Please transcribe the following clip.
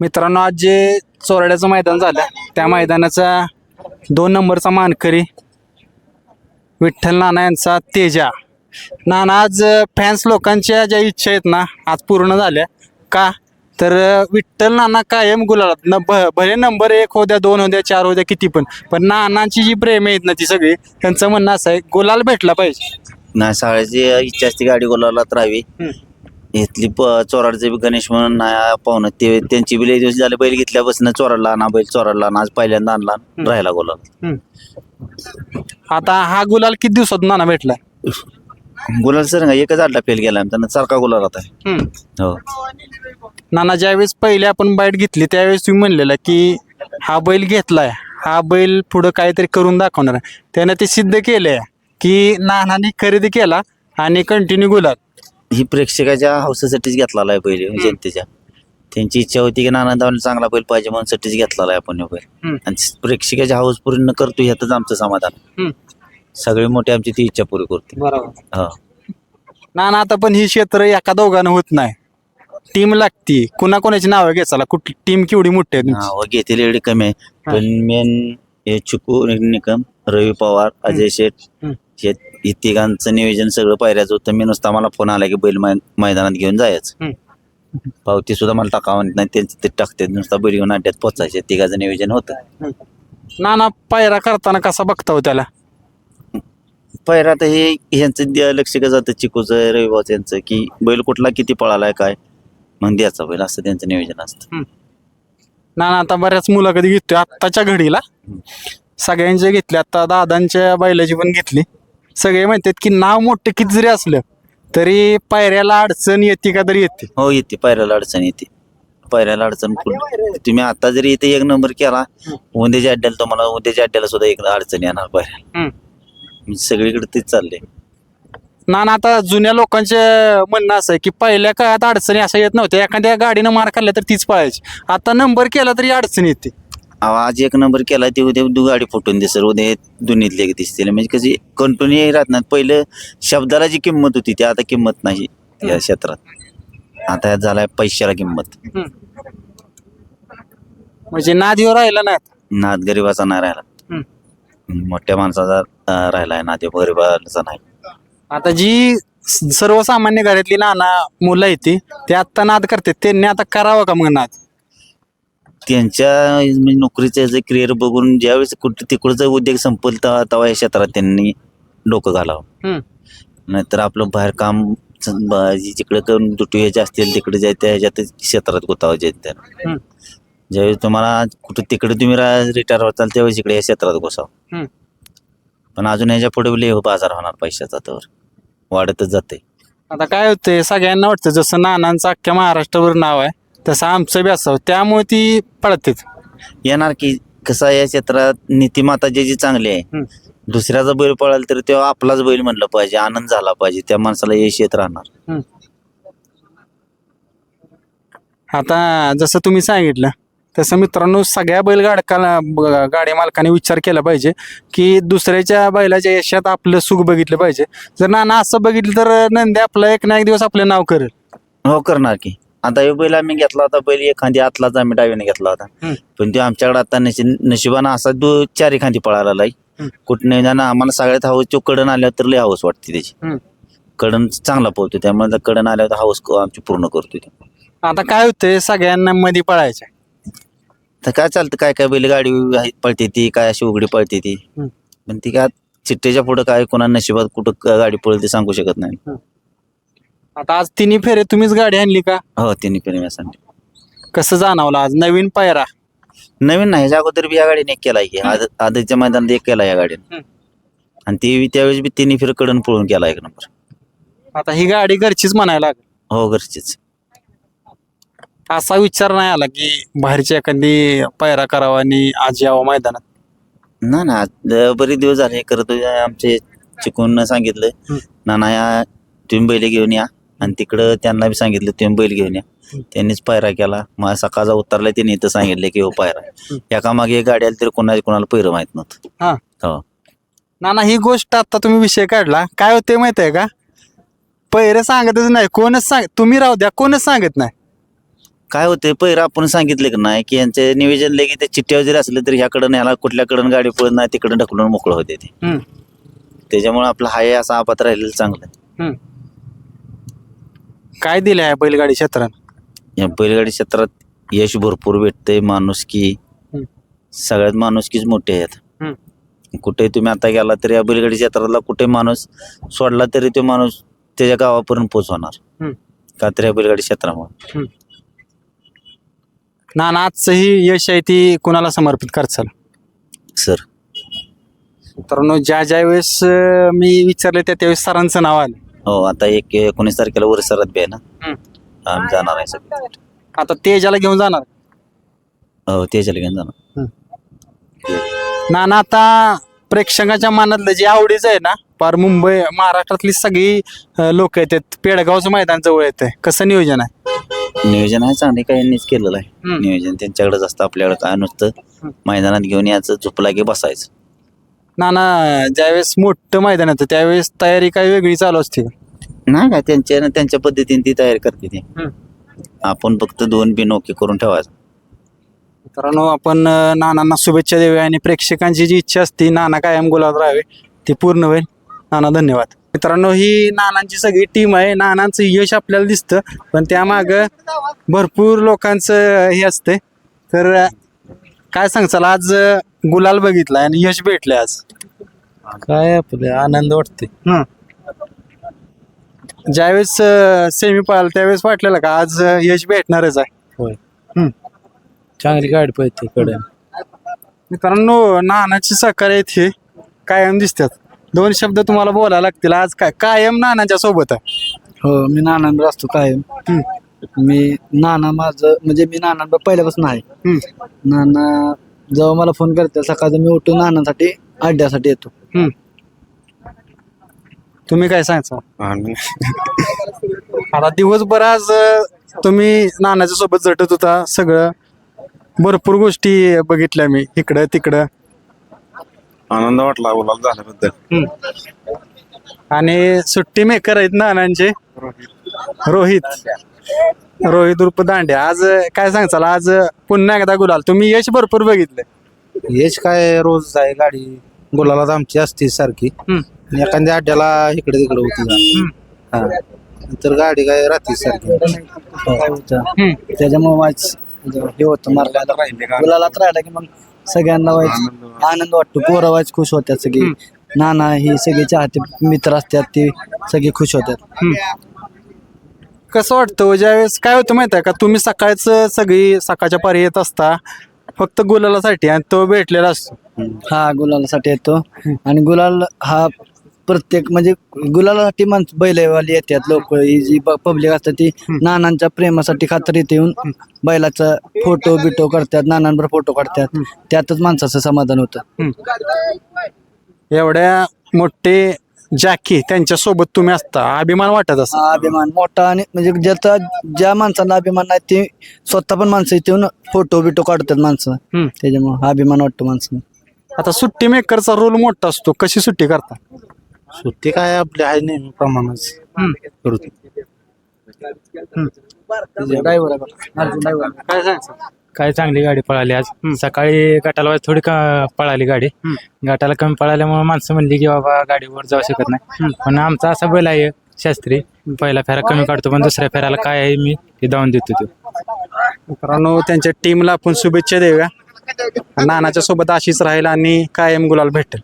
मित्रांनो आज जे चोरड्याचं मैदान झालं त्या मैदानाचा दोन नंबरचा मानकरी विठ्ठल नाना यांचा तेजा. नाना आज फॅन्स लोकांच्या ज्या इच्छा आहेत ना आज पूर्ण झाल्या. का? तर विठ्ठल नाना कायम गुलालात. न भ भले नंबर एक होऊ द्या दोन होऊ द्या चार होऊ द्या किती पण पण नानांची जी प्रेम आहेत ना ती सगळी त्यांचं म्हणणं असं आहे गुलाल भेटला पाहिजे. नाही साळ्याची इच्छा असते गाडी गोलावलात राहावी. हम्म. इथली प- चोराडचे बी गणेश म्हणून नाही पाहुणं ते त्यांची बी लई दिवस झाले बैल घेतल्यापासून चोराडला आणा बैल चोराडला आणा आज पहिल्यांदा आणला राहायला गोलाव आता हा गुलाल किती दिवसात नाना भेटला गुलाल सर एकच आडला फेल गेला त्यांना सारखा गुलाल होता हो. नाना ज्यावेळेस पहिले आपण बाईट घेतली त्यावेळेस तुम्ही म्हणलेलं की हा बैल घेतलाय हा बैल पुढं काहीतरी करून दाखवणार आहे. त्यानं ते सिद्ध केलंय की नानाने खरेदी केला आणि कंटिन्यू गुलाल. ही प्रेक्षकाच्या हौसासाठीच घेतलेला आहे पहिले जनतेच्या. त्यांची इच्छा होती की नानादावाला चांगला बैल पाहिजे म्हणून साठीच घेतलेला आहे आपण बैल. हम्म. आणि प्रेक्षकाच्या हाऊस पूर्ण करतो ह्यातच आमचं समाधान. सगळी मोठी आमची ती इच्छा पुरी करते बरोबर. हो. नाना आता पण ही क्षेत्र एका दोघांना होत नाही. टीम लागती. कुणा कोणाची नावं घ्यायला कुठली टीम केवढी मोठी आहे तुमची? हा, व घेतील एवढी कमी आहे. पण मेन हे चिकू निकम रवी पवार अजय शेठ हम्म. हे हे तिघांचं नियोजन सगळं पायऱ्याचं होतं. मी नुसता मला फोन आला की बैल मै- मैदानात घेऊन जायचं. पावती सुद्धा मला टाकावं म्हणत नाही. त्यांचं ते टाकते नुसता बैल घेऊन अड्ड्यात पोचायचे. तिघाचं नियोजन होतं. नाना पायरा करताना कसा बघता हो त्याला? पायरा आता हे ह्यांचं द्या- लक्ष का जातं चिकूचं रविवाचं यांचं की बैल कुठला किती पळालाय काय? मग द्यायचा बैल. असं त्यांचं नियोजन असतं. नाना आता बऱ्याच मुलाखती घेतोय आत्ताच्या घडीला. सगळ्यांचे घेतले आता दादांच्या बैलाची पण घेतली. सगळे म्हणतात की नाव मोठं किती जरी असलं तरी पायऱ्याला अडचण येते का तरी येते. हो येते. पायऱ्याला अडचण येते. पायऱ्याला अडचण कुठं- तुम्ही आता जरी इथे एक नंबर केला उद्याच्या अड्ड्याला तुम्हाला उद्याच्या अड्ड्याला सुद्धा एक अडचण येणार पायऱ्याला. म्हणजे सगळीकडे तेच चाललंय. नाना आता जुन्या लोकांचे म्हणणं असं आहे की पहिल्या काळात अडचणी असं येत नव्हत्या. एखाद्या गाडीनं मार खाल्ला तर तीच पळायची. आता नंबर केला तरी अडचण येते. आज एक नंबर केला ते उद्या दु गाडी फुटून दिसेल उद्या दोन्हीतले एक दिसतील. म्हणजे कशी कंटिन्यू राहत नाही पहिलं शब्दाला जी किंमत होती ती आता किंमत नाही या क्षेत्रात. आता यात झालाय पैशाला किंमत. म्हणजे नादीवर राहिला ना नाद गरिबाचा नाही राहिला. मोठ्या माणसाचा अं, राहिलाय नाद गरिबाचा नाही. आता जी सर्वसामान्य घरातली नाना मुलं आहेत ती ते आत्ता नाद करतात. त्यांनी आता करावं का मग नाद? त्यांच्या म्हणजे नोकरीचं याचं करिअर बघून ज्यावेळेस कुठं तिकडचं उद्योग संपल तेव्हा तेव्हा या क्षेत्रात त्यांनी डोकं घालावं. नाहीतर आपलं बाहेर काम ब- जिकडे करून दुटू ह्याचे असतील तिकडे जाय त्या ह्याच्यात क्षेत्रात गुतावं जे त्यांना हम्म. ज्यावेळेस तुम्हाला कुठं तिकडे तुम्ही रिटायर होताल त्यावेळेस इकडे या क्षेत्रात घुसाव. हम्म. पण अजून ह्याच्या पुढे लय बाजार होणार पैशाचा तर. वाढतच जाते आता काय होतंय सगळ्यांना वाटतं जसं नानांचं अख्ख्या महाराष्ट्रावर नाव आहे. तसं आमचं बी असावं त्यामुळे ती पळतात. येणार की कसं या क्षेत्रात नीतिमाता जे जी चांगली आहे. हम्म. दुसऱ्याचा बैल पळाल तर तेव्हा आपलाच बैल म्हणलं पाहिजे आनंद झाला पाहिजे त्या माणसाला यश येत राहणार. आता जसं तुम्ही सांगितलं तसं मित्रांनो सगळ्या बैलगाडकाला ब- गाडी मालकाने विचार केला पाहिजे की दुसऱ्याच्या बैलाच्या यशात आपलं सुख बघितलं पाहिजे. जर नाना असं बघितलं तर नंदी आपलं एक ना एक दिवस आपलं नाव करेल. हो करणार की. आता हे बैल आम्ही घेतला होता बैल एखादी आतलाच आम्ही डावीने घेतला होता हम्म. पण तो आमच्याकडे आता नशी नशिबानं असा दो चार एखादी पळाला हम्म. कुठं ना आम्हाला सगळ्यात हवस तो कडन आल्यावर तर लय हवस वाटते त्याची हम्म. कडन चांगला पोहतो त्यामुळे त्या कडन आल्यावर हवस क- आमची पूर्ण करतो ते आता काय होतंय सगळ्यांना मध्ये पळायचं तर काय चालतं काय काय बैल गाडी आहे- पळते ती काय अशी उघडी पळते ती हम्म. पण ती काय चिट्टेच्या पुढं काय कोणा नशिबात कुठं क- गाडी पळते सांगू शकत नाही आता आज तिन्ही फेरे तुम्हीच गाडी आणली का? हो तिन्ही प्रेमासाठी कसं जाणवलं आज? नवीन पायरा? नवीन नाही ह्याच्या अगोदर बी या गाडीने एक केला की आद- आदतच्या मैदानात एक केला या गाडीने. हम्म. आणि ती त्यावेळेस बी तिन्ही फिरकडून पळून केला एक नंबर. आता ही गाडी घरचीच म्हणायला लागेल. हो घरचीच. असा विचार नाही आला की बाहेरची एखादी पायरा करावा आणि आज यावं मैदानात? ना ना आज बरेच दिवस झाले हे करत. आमचे चिकून सांगितलं हम्म. ना ना या तुम्ही बैल घेऊन या. आणि तिकडं त्यांना बी सांगितलं तुम्ही बैल घेऊन या. त्यांनीच पायरा केला. मग सकाळचा उतरला त्यांनी इथं सांगितलं की हो पायरा. एका मागे गाडी आली तरी कोणाला कोणाला पैर माहीत नव्हतं. हा. हो. नाना ही गोष्ट आता तुम्ही विषय काढला. काय होते माहिती आहे का? पहिरे सांगतच नाही. कोणच सांग तुम्ही राहू द्या कोणच सांगत नाही. काय होते पहिलं आपण सांगितलं की नाही की यांचे नियोजन लगे ते चिठ्ठ्यावर जरी असलं तरी ह्याकडं न्यायला कुठल्याकडं गाडी पळत नाही तिकडं ढकलून मोकळं होते ते. हम्म, त्याच्यामुळे आपलं हाय असा आपात राहिलेलं चांगलं. हम्म. काय दिलं आहे बैलगाडी क्षेत्रानं? या बैलगाडी क्षेत्रात यश भरपूर भेटतंय माणुसकी. हम्म. सगळ्यात माणुसकीच मोठी आहेत. कुठे तुम्ही आता गेला तरी या बैलगाडी क्षेत्रातला कुठे माणूस सोडला तरी तो माणूस त्याच्या गावापर्यंत पोहोचवणार. हम्म. का तर या बैलगाडी क्षेत्रामुळे. नाना आजचं ही यश आहे ती कुणाला समर्पित करचाल? सर. मित्रांनो ज्या ज्या वेळेस अं, मी विचारले त्या त्यावेळेस सरांचं नाव आलं. हो आता एक एकोणीस तारखेला वर सरत बी आहे ना. हम्म. आम्ही जाणार आहे सगळे. आता तेजाला घेऊन जाणार? हो त्याच्याला घेऊन जाणार. नाना आता प्रेक्षकाच्या मनातलं जे आवडीचं आहे ना पार मुंबई महाराष्ट्रातली सगळी लोक येतात. पेडगावचं मैदान जवळ येतंय. कसं नियोजन आहे? नियोजन आहे चांगले काही यांनीच केलेलं आहे. हम्म. नियोजन त्यांच्याकडेच असतं आपल्याकडे काय नुसतं मैदानात घेऊन यायचं झोपला की बसायचं. नाना ज्यावेळेस मोठं मैदान येतं त्यावेळेस तयारी काही वेगळी चालू असते? का? नाही काय त्यांच्या त्यांच्या पद्धतीने ती तयारी करते ती. हम्म. आपण फक्त दोन बिन ओके करून ठेवायचं. मित्रांनो आपण अं, नानांना शुभेच्छा देऊया आणि प्रेक्षकांची जी इच्छा असते नाना कायम गुलाब राहावे ती पूर्ण होईल. नाना धन्यवाद. मित्रांनो ही नानांची सगळी टीम आहे. नानांचं यश आपल्याला दिसतं पण त्यामाग भरपूर लोकांचं हे असते तर अं, काय सांगचाल आज अं, गुलाल बघितलाय आणि यश भेटलंय आज. काय आपले आनंद वाटते ज्यावेळेस सेमी पाहिलं त्यावेळेस वाटलेलं का आज अं, यश भेटणारच आहे. होय. हम्म. चांगली गाडी पळते कडे मित्रांनो नानाची सहकार्य हे. कायम दिसतात. दोन शब्द तुम्हाला बोलायला लागतील. आज काय कायम नानाच्या सोबत आहे. हो मी नानांबर असतो कायम. मी नाना माझं म्हणजे मी नानांबर पहिल्यापासून आहे. हम्म. नाना जेव्हा मला फोन करते सकाळचं मी उठून नानासाठी अड्ड्यासाठी येतो. हम्म. तुम्ही काय सांगता आता दिवसभर आज अं, तुम्ही नानाच्या सोबत झटत होता सगळं. भरपूर गोष्टी बघितल्या मी इकडं तिकडं. आनंद वाटला गुलाल झाल्याबद्दल. आणि सुट्टी मेकर आहेत नानांचे. रोहित. रोहित उर्फ दांडे आज काय सांगचाल आज पुन्हा एकदा गुलाल. तुम्ही यश भरपूर बघितलं. हेच काय रोज आहे गाडी. गुलाला आमची असते सारखी. आणि एखाद्या अड्ड्याला इकडे तिकडे होती हा. तर गाडी काय राहते सारखी. त्याच्यामुळे वाच हे होतं मार्गाला गुलालात राहिला की मग सगळ्यांना वाईच आनंद वाटतो. पोरं वाईच खुश होत्यात सगळी. नाना ही सगळे चाहते मित्र असतात ते सगळे खुश होतात. कसं वाटतं हो, ज्यावेळेस काय होतं माहिती आहे का? तुम्ही सकाळचं सगळी सकाळच्या पारी येत असता फक्त गुलालासाठी आणि तो भेटलेला असतो. हा गुलालासाठी येतो. आणि गुलाल हा प्रत्येक म्हणजे गुलालासाठी माणसं बैलवाली येतात लोक. ही जी पब्लिक असतात ती नानांच्या प्रेमासाठी खातर इथे येऊन बैलाचा फोटो बिटो करतात नानांवर फोटो काढतात. त्यातच माणसाचं समाधान होतं. एवढ्या मोठे जॅकी त्यांच्यासोबत तुम्ही असता. अभिमान वाटत असं हा अभिमान मोठा आणि म्हणजे ज्याचा ज्या माणसांना अभिमान नाही ते स्वतः पण माणसं इथे येऊन फोटो बिटो काढतात माणसं. त्याच्यामुळे हा अभिमान वाटतो माणसाला. आता सुट्टी मेकरचा रोल मोठा असतो. कशी सुट्टी करता? सुट्टी काय आपली आहे नेहमी प्रमाणच. करतो. ड्रायव्हर काय सांगता काय चांगली गाडी पळाली आज. सकाळी गटाला वाज थोडी का पळाली गाडी. गटाला कमी पळाल्यामुळे माणसं म्हणली की बाबा गाडीवर जाऊ शकत नाही. पण आमचा असा बैल आहे शास्त्री. पहिला फेरा कमी काढतो पण दुसऱ्या फेराला काय आहे मी ते जाऊन देतो तो. मित्रांनो त्यांच्या टीमला आपण शुभेच्छा देऊया. नानाच्या सोबत अशीच राहील आणि कायम गुलाल भेटेल.